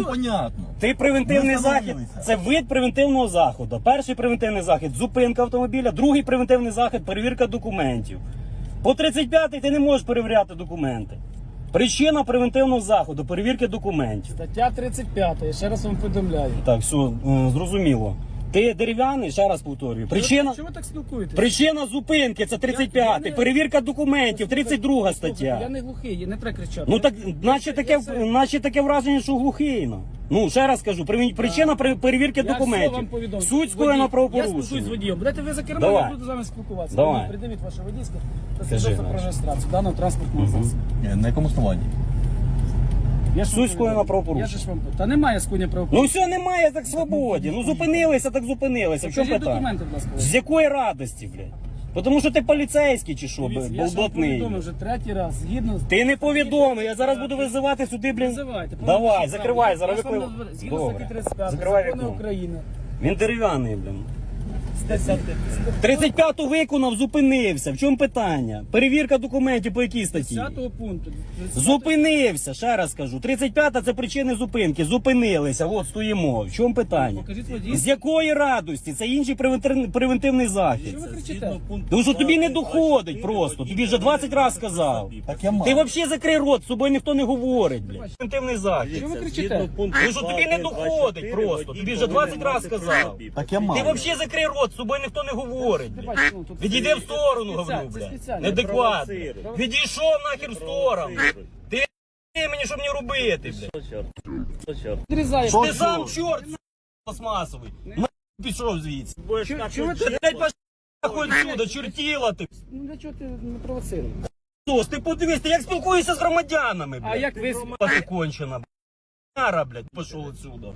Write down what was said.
нам понятно. Ти превентивний Ми захід. Це вид превентивного заходу. Перший превентивний захід зупинка автомобіля, другий превентивний захід перевірка документів. По 35-й ти не можеш перевіряти документи. Причина превентивного заходу перевірки документів. Стаття 35, я ще раз вам повідомляю. Так, все, е, зрозуміло. Ти дерев'яний, ще раз повторюю. Причина, Чого ви так спілкуєтесь? причина зупинки це 35-й, не- перевірка документів, 32 Слухайте, Я стаття. не глухий, не треба кричати. Ну так, наче таке, наче таке враження, що глухий. ну. Ну, ще раз кажу, при- причина при- перевірки Я все вам документів. повідомлю. Суть Водій, Я спілкуюсь з водієм. Будете ви за кермо, Давай. я буду з вами спілкуватися. Давай. Придивіть ваше водійське та Кажи, свідоцтво про Настя. реєстрацію даного транспортного засобу. Ні, На якому основанні? Я ж Суть вам скоєного повідомив. правопорушення. Я ж вам Та немає скоєння Ну правопорушення. все, немає, так свободі. Ну зупинилися, так зупинилися. В чому Покажіть питання? документи, будь ласка. З якої радості, блядь? Тому що ти поліцейський чи що, Дивіться, я ж вам болдотний. повідомив вже третій раз, згідно з... Ти не повідомив, я зараз буду визивати сюди, блін. Визивайте. Давай, закривай, я зараз ж вам виклив. назв- Згідно Добре. статті 35 Закривай закону вікно. України. Він дерев'яний, блін. 35-ту виконав, зупинився. В чому питання? Перевірка документів по якій статті? 10 пункту. Зупинився, ще раз кажу. 35-та це причини зупинки. Зупинилися, от стоїмо. В чому питання? З якої радості? Це інший превентивний, превентивний захід. Що ви кричите? Тому що тобі не доходить просто. Тобі вже 20 разів сказав. Так я мав. Ти взагалі закрий рот, з собою ніхто не говорить, блядь. Превентивний захід. Що ви кричите? Тому що тобі не доходить просто. Тобі вже 20 разів сказав. Так я мав. Ти взагалі закрий рот, з собою ніхто не говорить. Блядь. ну, Відійди в сторону, говорю, блядь. Неадекватно. Відійшов нахер в сторону. Ти мені що мені робити, блядь. Відрізає. Що? Ти сам чорт пластмасовий. На пішов звідси. Блядь, пошли нахуй отсюда, чертіла ти. Ну для чого ти не провоцируєш? Сос, ти подивись, ти як спілкуєшся з громадянами, блядь. А як ви... Ти кончена, блядь. Нара, блядь, пішов отсюда.